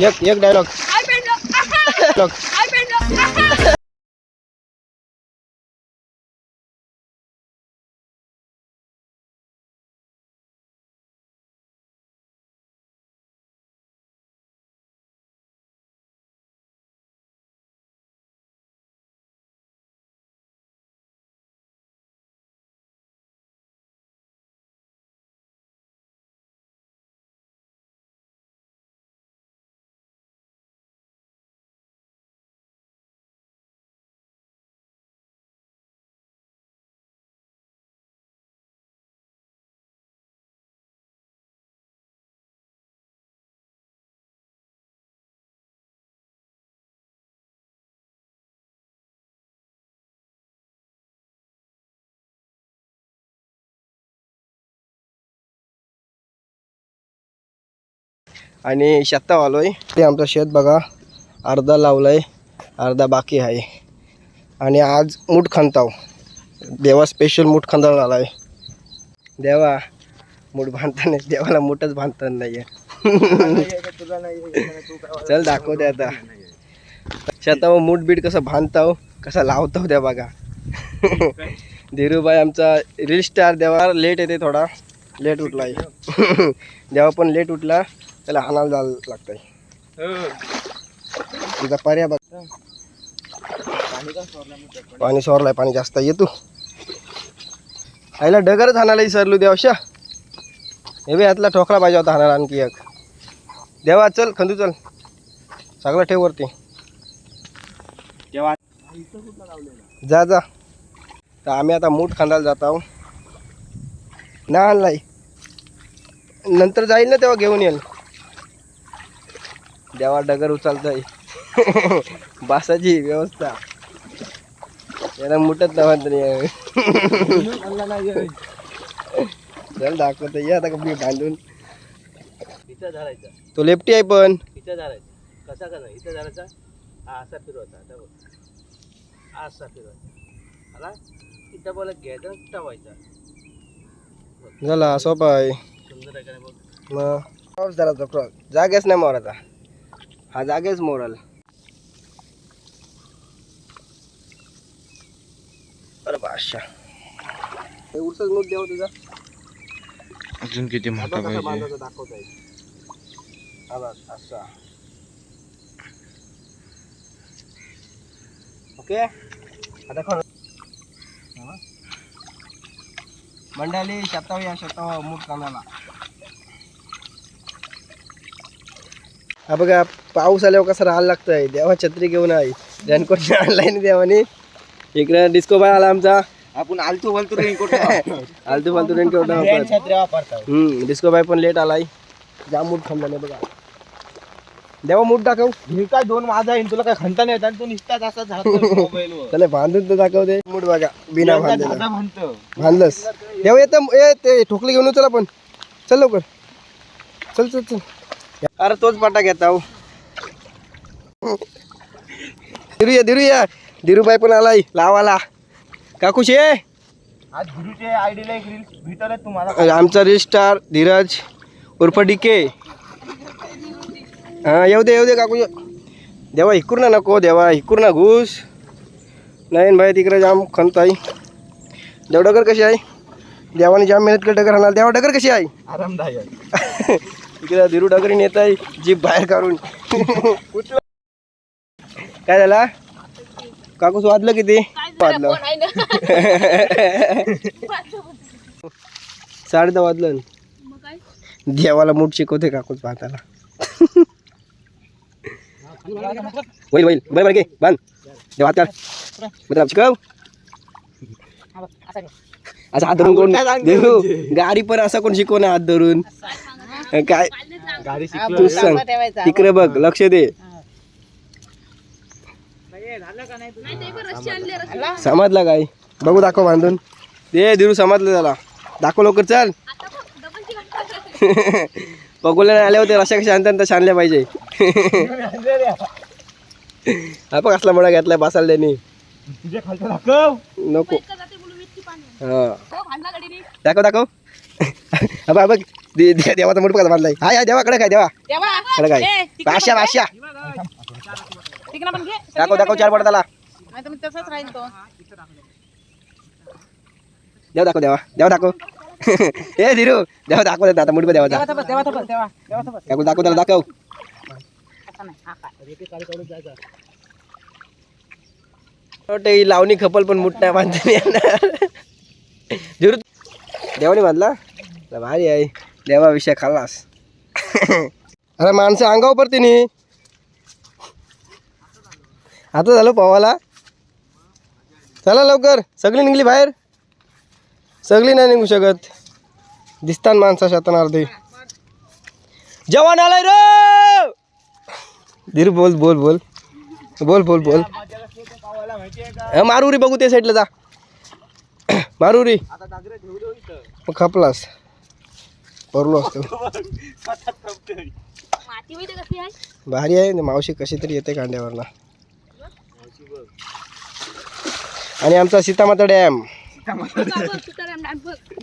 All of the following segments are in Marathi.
एक एक डायलॉग आणि शेताव आलोय ते आमचं शेत बघा. अर्धा लावलाय अर्धा बाकी आहे. आणि आज मूठ खंताव देवा स्पेशल मूठ खंदाळ आलाय. देवा मूठ बांधताना देवाला मूठच बांधताना आहे चल दाखवते आता. शेतावर मूठ बीट कसं बांधताव कसा लावताव त्या बघा. धीरूभाई आमचा रील स्टार देवा लेट येते थोडा. लेट उठलाय. देवा पण लेट उठला. त्याला हाणाला जायला लागतंय. तिचा पर्याय बघ. पाणी सोरलाय पाणी जास्त येतो आईला डगरच हाणायला सरलू देवशा हे बी यातला ठोकळा पाहिजे होता हाणाला आणखी एक. देवा चल खंदू चल. सगळं ठेव वरती. जा जा. तर आम्ही आता मूठ खांदायला जात आहोत ना आणलाय नंतर जाईल ना तेव्हा घेऊन येईल. देवा डगर उचलताय. बासाची व्यवस्था. याला मुठत नव्हतं चल दाखवतो ये आता कपडे बांधून. इथं धरायचा. तो लेफ्टी आहे पण. इथं धरायचा. कसा कसा इथं धरायचा? हा असा फिरवायचा असा फिरवायचा आला? इथं बोला घ्यायचा टवायचा झाला सोपा आहे. सुंदर आहे का नाही बघ? मग. पाऊस जरा जपरा जागेच नाही मोराचा हा जागेच मोराल. अरे बादशा हे उरसच मूठ देव तुझा? अजून किती आता मोठा कसा पाहिजे. बांधायचा दाखवता येईल हा बघ असा. ओके? आता खरं मंडळी शेताव या शेताव मूठ कांदाला हा बघा पाऊस आल्यावर कसं राहायला लागतंय. देवा छत्री घेऊन आहे रेनकोट आणलाय ना देवाने. इकडे डिस्को बाय आला आमचा. आपण आलतू बोलतो आलतू फालतू रेनकोट हम्म डिस्को बाय पण लेट आलाय. जाम मूठ थांबला बघा. देवा मूठ दाखव. हे काय दोन माझा आहे तुला काय खंता नाही येत आणि तू निसताच असा मोबाईलवर त्याला बांधून तर दाखव दे मूठ बघा बिना बांधलेला. दादा म्हणतो बांधलंस. देवा येतं ते ठोकले घेऊन चल आपण. चल लवकर. चल चल चल. अरे तोच पाटा घेता हो. दिरूया दिरूया दिरूबाई पण आलाय लावाला. काकूशे आज गुरुचे आयडीला एक रील भेटवलं तुम्हाला. आमचा रील स्टार धीरज उर्फ डिके हां येऊ दे येऊ दे काकू देवा हिकूर ना नको देवा हिकूर ना घुस. नाही भाई तिकडे जाम खंत आहे देवडगर कशी आहे? देवाने जाम मेहनत केली डगर हाणार देवा डगर कशी आहे? आरामदायक. इकडे दिरू डगरीन येत आहे जीप बाहेर काढून. काय झाला? काकूस वाजलं किती? वाजलं. साडे दहा वाजलं. देवाला मूठ शिकवते काकूच पाहताना. होईल होईल. बरं बरं घे. बांध. देव हात काढ. शिकव. असं हात धरून कोण देऊ. गाडी पण असं कोण शिकवणार हात धरून? काय? गाडी तू सांग. तिकडे बघ लक्ष दे. समजला काय? बघू दाखव बांधून. ते दिरू समजलं त्याला दाखव लवकर चल. आता बघ डबलची घंटा बघूला नाही आले होते अशा कशा आणतात तशा आणल्या पाहिजे. हा बघ असला मोडा घेतलाय बसायला त्यांनी. नको. हा. हो दाखव दाखव. बघ बघ. देवाचा मुठ कसा बांधलाय हाय हाय देवाकडे काय देवा? कडे काय? बाशा बाशा दाखव दाखव चार पडताला तसंच राहील तो. देव दाखव देवा. देवा दाखव. ए धीरू. देवा दाखव आता मुठ तेव्हा दाखव दाखव त्याला दाखव. हा ही. लावणी खपल पण मुठ नाही बांधता येणार. धीरू देवाने बांधला? तर भारी आहे. देवा विषय खाल्लास. अरे माणसं अंगावर पडते नी. आता झालं पवाला. चला लवकर. सगळी निघली बाहेर. सगळी नाही निघू शकत. दिसतात माणसा शातन अर्धे. जवान आलाय रे! धीर बोल बोल बोल. बोल बोल बोल. हा, मारुरी बघू ते साईडला जा. मारुरी. मग खपलास. परलो असतो. आहे भारी आहे मावशी कशी तरी येते कांड्यावरला आणि आमचा सीतामाता डॅम.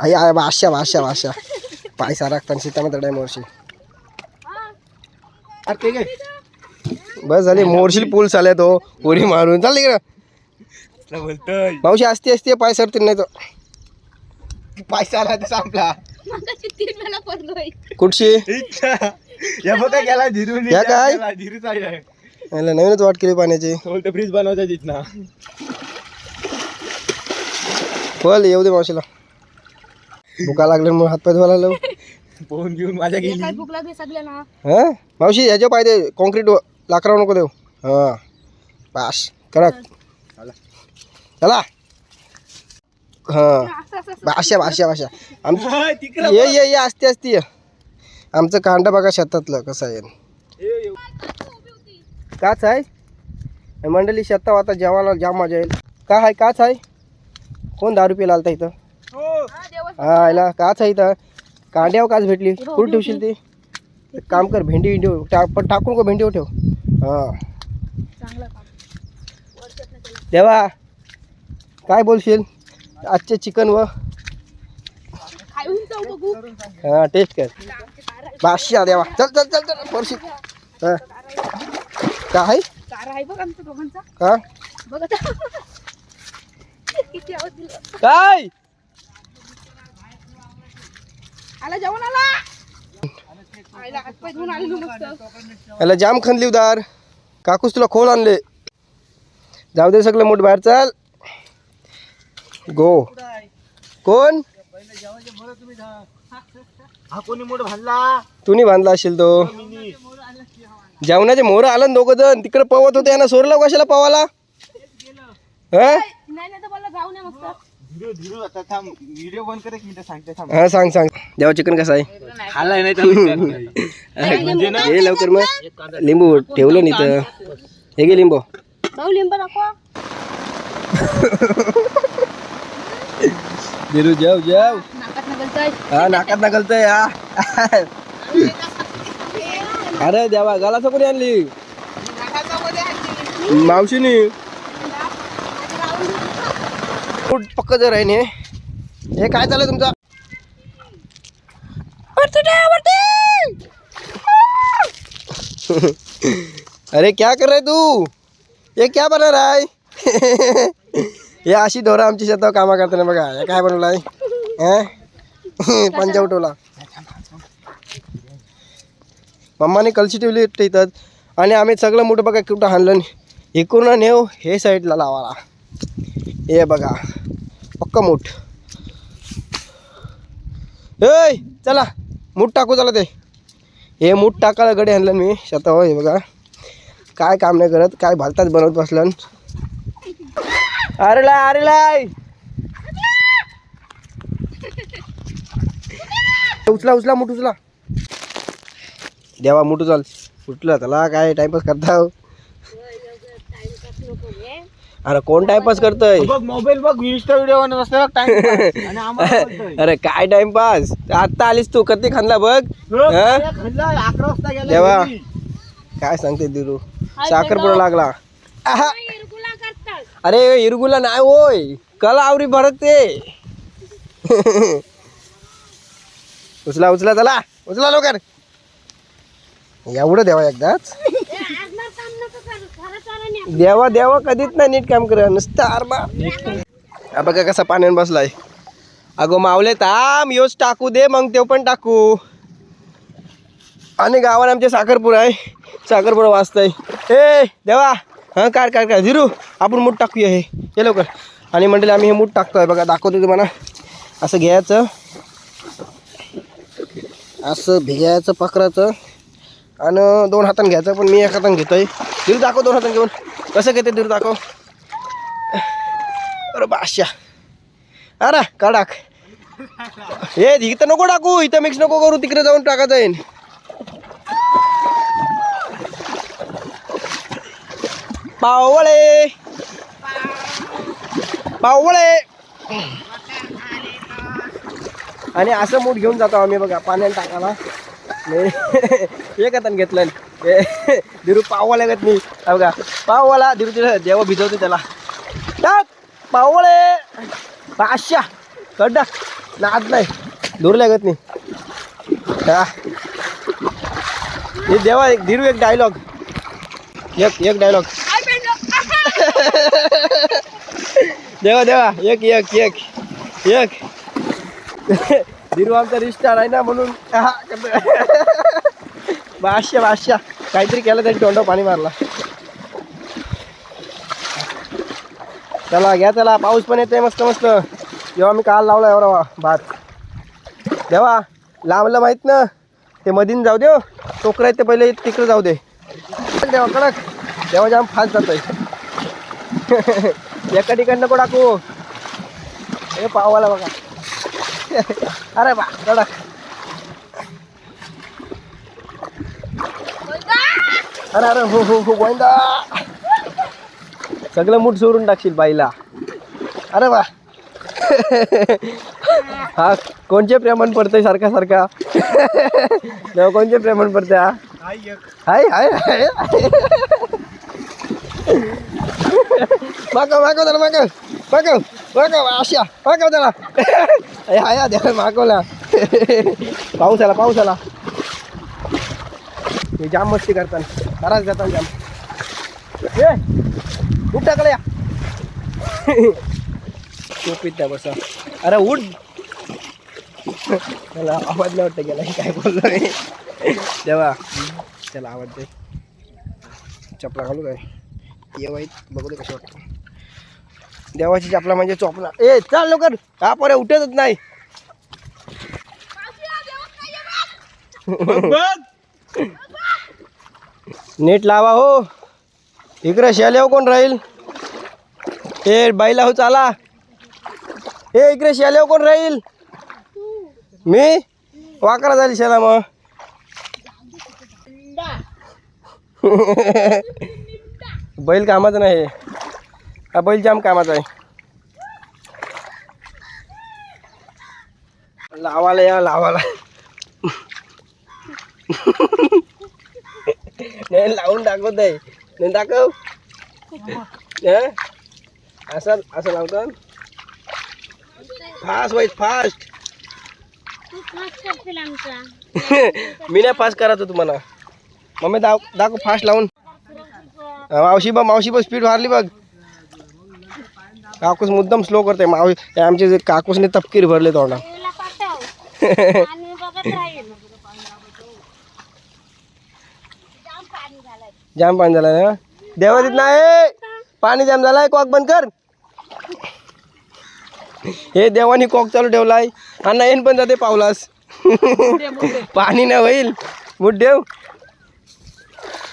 आई आहे भाषा भाषा भाषा पाय सारागताना सीतामाता डॅम वर्षी बस झाली मोरशील पूल चालत हो उडी मारून. चालली का बोलतोय. मावशी असते असते पाय सरतील नाही तर पाय सारा तर संपला. मगाशी तीन वेळा पडलोय कुठशी या बघा गेला धीरू या काय? धीरू चाललाय याला नवीनच वाट केली पाण्याची. बोलतो फ्रीज बनवायचा तिथना. बोल येऊ दे मावशीला. भुका लागले म्हणून हातपाय धुवायला लावू फोन घेऊन माझ्या गेली. काय भूक लागली सगळ्यांना? हा? मावशी ह्याच्या पाय दे कॉन्क्रीट लाकडावर नको देऊ. हा. पास कडक चला. हा. भाषा भाषा भाषा आमचं ये ये ये असते असते ये. आमचं कांदा बघा शेतातलं कसं आहे. काच आहे? मंडळी शेतात आता जेवायला जाम मजा येईल. का आहे काच आहे? कोण दारू पिला आलता इथं? हा, देवा हा याला काच आहे इथं. कांड्यावर काच भेटली. कुठं ठेवशील ती? एक काम कर भेंडी भेंडी टा पण टाकून को भेंडीवर ठेव? हा. चांगलं काम. देवा काय बोलशील? आजचे चिकन व हा टेस्ट कर. बादशा देवा चल चल चल चल परशी हा. काय दिला काय? आला जेवण आला. याला जाम खणली उदार. काकूस तुला खोल आणले. जाऊ दे सगळं मोठ बाहेर चाल. गो. कोण? हा कोणी भांडला? तू नाही बांधला असेल तो. जेवणाचे मोहर आलं ना दोघं जण तिकडे पवत होते यांना सोडलं कशाला पवाला? हा? नाही नाही तर मला जाऊ नये मस्त धीरू धीरू आता थांब व्हिडिओ बंद कर एक मिनिट सांगते थांब. हा सांग सांग. देवा चिकन कसं आहे? खाल्लाय नाही तर म्हणजे हे लवकर मग. लिंबू ठेवलं नाही तर हे घे लिंबू. लिंब जाऊ नाकात नगलताय हा नाकात नागलतय हा. अरे देवा गालाचं कोणी आणली? मावशीनी. पक्क जर आहे नी हे काय चालू तुमचा? अरे क्या कर रहे तू? ये क्या बना रहा है? हे अशी ढोरं आमची शेतावर कामा करताना बघा. हे काय बनवलाय आहे? पंजा उठवला मम्माने कलशी ठेवली इथं. आणि आम्ही सगळं मोठं बघा कुठं हाणलं इकडून नेऊ हे साईडला लावाला हे बघा. पक्क मूठ. ए चला. मूठ टाकू चला ते. हे मूठ टाकायला गडी आणलं मी. शेतावर हे बघा. काय काम नाही करत. काय भारतात बनवत बसलं अरे लाय अरे लाय उचला उचला मूठ उचला. देवा मूठ उचल. उठलं त्याला काय टाइमपास करता हो? अरे कोण टाइमपास करतोय? बघ मोबाईल बघ इंस्टा व्हिडिओ. अरे काय टाइमपास आत्ता आलीस तू कधी खाल्ला बघ? हा? देवा. काय सांगते दिरू साखरपुडा लागला. अरे इरगुला नाही होय कल आवरी भरते. ते उचला उचला चला उचला लवकर. एवढं देवा एकदाच. देवा देवा कधीच नाही नीट काम करा नुसतं आरबा. बघा कसा पाण्याने बसलाय. अगो मावले थांब योच टाकू दे मग तो पण टाकू. आणि गावाला आमचे साखरपुरा आहे. साखरपुरा वाचतंय. हे देवा. हां काय काय काय? झिरू आपण मूठ टाकूया हे. हे लवकर. आणि म्हणले आम्ही हे मूठ टाकतोय. बघा दाखवतो तुम्हाला. असं घ्यायचं. असं भिजायचं पकडायचं आणि दोन हातानं घ्यायचं पण मी एक हातानं घेतोय. धीरू दाखव दोन हातानं घेऊन. कसं घेते धीरू दाखव. अरे बाशा अरे काढाक. हे इथं नको टाकू. इथं मिक्स नको करू. तिकडे जाऊन टाका जाईन पावळे पावळे आणि असं मूठ घेऊन जातो आम्ही बघा पाण्यात टाकायला. नाही एक घेतलं धीरू दिरू पाववाला लागत नाही बघा पाववाला धीरू तिला जेव्हा भिजवते त्याला. टाक पावळे पाचशा. कड्डा नाद नाही. धूर लागत नाही. हा. हे देवा एक धीरू एक डायलॉग एक एक डायलॉग देवा देवा एक एक एक एक. धीरू आमचा रिस्टार आहे ना म्हणून. हा, बादशा बादशा काहीतरी केलं तरी तोंडा पाणी मारला. चला घ्या चला पाऊस पण येतोय मस्त मस्त. जेव्हा मी काल लावला एवढा भात. देवा लांबलं माहीत ना? ते मधीन जाऊ दे टोकरा टोकरं ते पहिले तिकडे जाऊ दे. देवा कडक. देवा जाम फास्ट जातोय. एका ठिकाणी नको टाकू. हे पावाला बघा. अरे बा कडक अरे अरे हो हो हो गोविंदा. सगळं मूठ सोडून टाकशील बाईला. अरे वा हा कोणचे प्रेमन पडतंय सारखा सारखा? कोणचे प्रेमन पडतंय हा? हाय हाय हाय. मागव मागव त्याला मागव मागव मागव आशा मागव त्याला अय हाय द्या मागवला पाऊस आला पाऊस आला हे जाम मस्ती करतात खराच जातात जाम ए उठ टाकलं या टोपीत त्या बसा अरे उठ त्याला आवाज नाही वाटतं गेला काय बोललो मी देवा त्याला आवाज दे चपला घालू काय ये वाईट बघू दे कसं वाटतं देवाची चपला म्हणजे चोपला ए चाल लवकर. हा पोरे उठतच नाही. नीट लावा हो. इकडे शेल्याव कोण राहील? ए बाईला हो चाला. ए इकडे शेल्याव कोण राहील? मी? वाकरा झाली शेला मग. बैल कामाचं नाही. हा बैल जाम कामाचा आहे. लावाला या लावाला नाही लावून दाखवत आहे. नाही दाखव. असं असं लावतो. फास्ट वाईज फास्ट मी नाही फास्ट करायचो तुम्हाला. मम्मी दाव दाखव फास्ट लावून. मावशी बघ मावशी बघ स्पीड वाढली बघ. काकूस मुद्दाम स्लो करते मावशी ते आमचे जे काकूसने तपकीर भरले तोंडा जाम पाणी झालं ना देवा देत नाही. पाणी जाम झालाय. कॉक बंद कर. हे देवानी कॉक चालू ठेवलाय. अण्णा येईन पण जाते पावलास. पाणी नाही होईल. मुठ देव.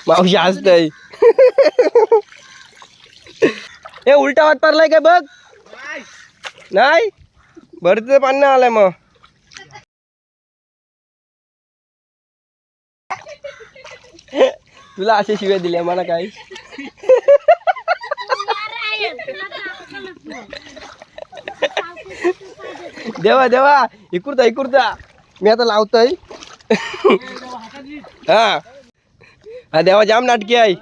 मावशी हसतय. हे उलटा वाट पारलाय काय बघ. नाही? भरतीचं पाणी आलंय मग. तुला असे शिव्या दिल्या मला काय देवा देवा. इकुरता इकुरता मी आता लावतोय. हा. हा देवा जाम नाटकी आहे.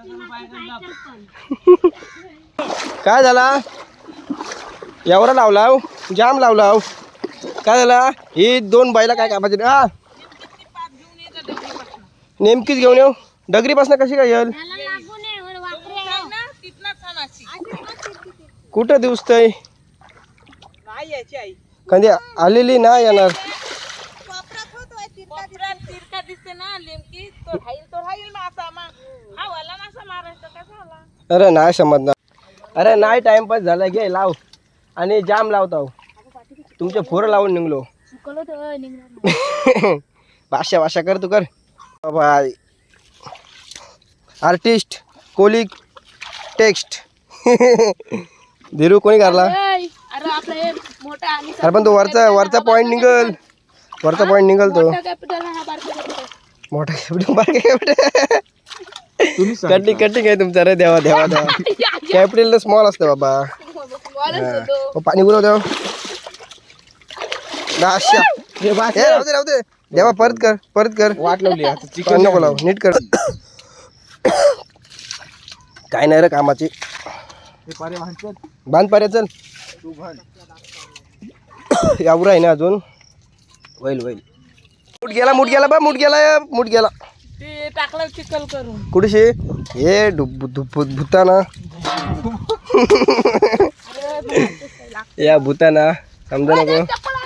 काय झाला? एवढा लावला जाम लावला काय झाला? ही दोन बायला काय कामाचे रे? हा. नेमकीच घेऊन येऊ. डगरीपासून कशी काय येईल? कुठं दिवसतय? कधी आलेली ना येणार. अरे नाही समजणार. अरे नाही टाइमपास झाला. घे लाव. आणि जाम लावतो तुमचे फोरं लावून निघलो. भाषा भाषा कर तू कर. By artist Koli text Dhiru कोणी काढला अरे आपला हे मोठा आणि अरे पण तो वरचा वरचा पॉईंट निघल. वरचा पॉईंट निघल तो. कॅपिटल हा बारका capital. मोठा कॅपिटल बारका कॅपिटल कटिंग कटिंग आहे तुमचा. रे देवा देवा देवा. कॅपिटल स्मॉल असतं बाबा. ओ, पाणी गुरव देव. दाशा हे राहू दे राहू दे. देवा परत कर परत कर. वाट लावली आता चिकन नको लाव नीट कर. काय नाही रे कामाची. पारे बांध पाऱ्या चल. तू यावर आहे ना अजून. होईल होईल मुठ गेला मुठ गेला बा मुठ गेला मुठ गेला. ते टाकलं चिकल करून. कुठेशी? हे भूताना. या भूताना. समजा नको.